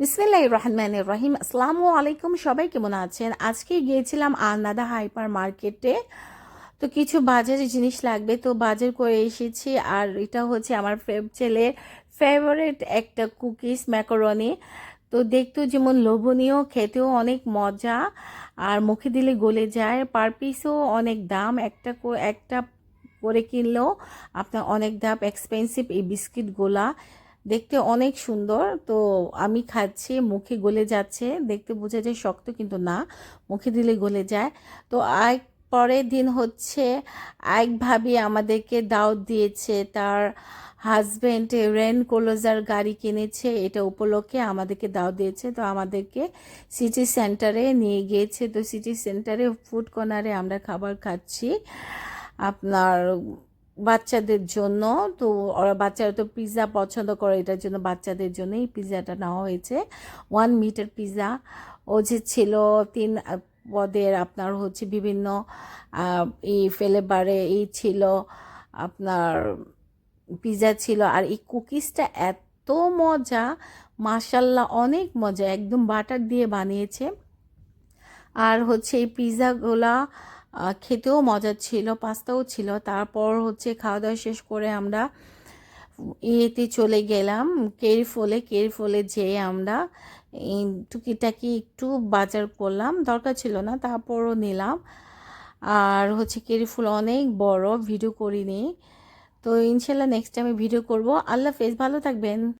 বিসমিল্লাহ রহমান রহিম। আসসালামু আলাইকুম সবাই কেমন আছেন? আজকে গিয়েছিলাম আলনাদা হাইপার মার্কেটে। তো কিছু বাজারে জিনিস লাগবে, তো বাজার করে এসেছি। আর এটা হচ্ছে আমার ছেলের ফেভারিট একটা কুকিজ ম্যাকারনি তো দেখতেও যেমন লোভনীয়, খেতেও অনেক মজা। আর মুখে দিলে গলে যায়। পার পিসও অনেক দাম। একটা একটা করে কিনলেও আপনার অনেক দাম। এক্সপেন্সিভ এই বিস্কিটগুলা। দেখতে অনেক সুন্দর। তো আমি খাচ্ছি, মুখে গলে যাচ্ছে। দেখতে বোঝা যায় শক্ত কিন্তু না, মুখে দিলে গলে যায়। তো এক পরের দিন হচ্ছে এক ভাবি আমাদেরকে দাওয়াত দিয়েছে, তার হাজব্যান্ড রেন কোলোজার গাড়ি কিনেছে, এটা উপলক্ষে আমাদেরকে দাওয়াত দিয়েছে। তো আমাদেরকে সিটি সেন্টারে নিয়ে গিয়েছে। তো সিটি সেন্টারে ফুড কর্নারে আমরা খাবার খাচ্ছি। আপনার বাচ্চাদের জন্য, তো ওরা বাচ্চারা তো পিৎজা পছন্দ করে, এটার জন্য বাচ্চাদের জন্য এই পিৎজাটা নেওয়া হয়েছে। ওয়ান মিটার পিৎজা ও যে ছিল তিন পদের আপনার হচ্ছে বিভিন্ন এই ফ্লেভারে এই ছিল আপনার পিৎজা ছিল, আর এই কুকিজটা এত মজা মাশাল্লাহ অনেক মজা, একদম বাটার দিয়ে বানিয়েছে। আর হচ্ছে এই পিৎজাগুলা খেতেও মজা ছিল, পাস্তাও ছিল। তারপর হচ্ছে খাওয়া দাওয়া শেষ করে আমরা ইয়েতে চলে গেলাম, কেরিফলে। কেরিফলে যেয়ে আমরা টুকিটাকি একটু বাজার করলাম, দরকার ছিল না, তারপরও নিলাম। আর হচ্ছে কেরিফুল অনেক বড়, ভিডিও করিনি। তো ইনশাল্লাহ নেক্সট টাইমে ভিডিও করব। আল্লাহ হাফেজ, ভালো থাকবেন।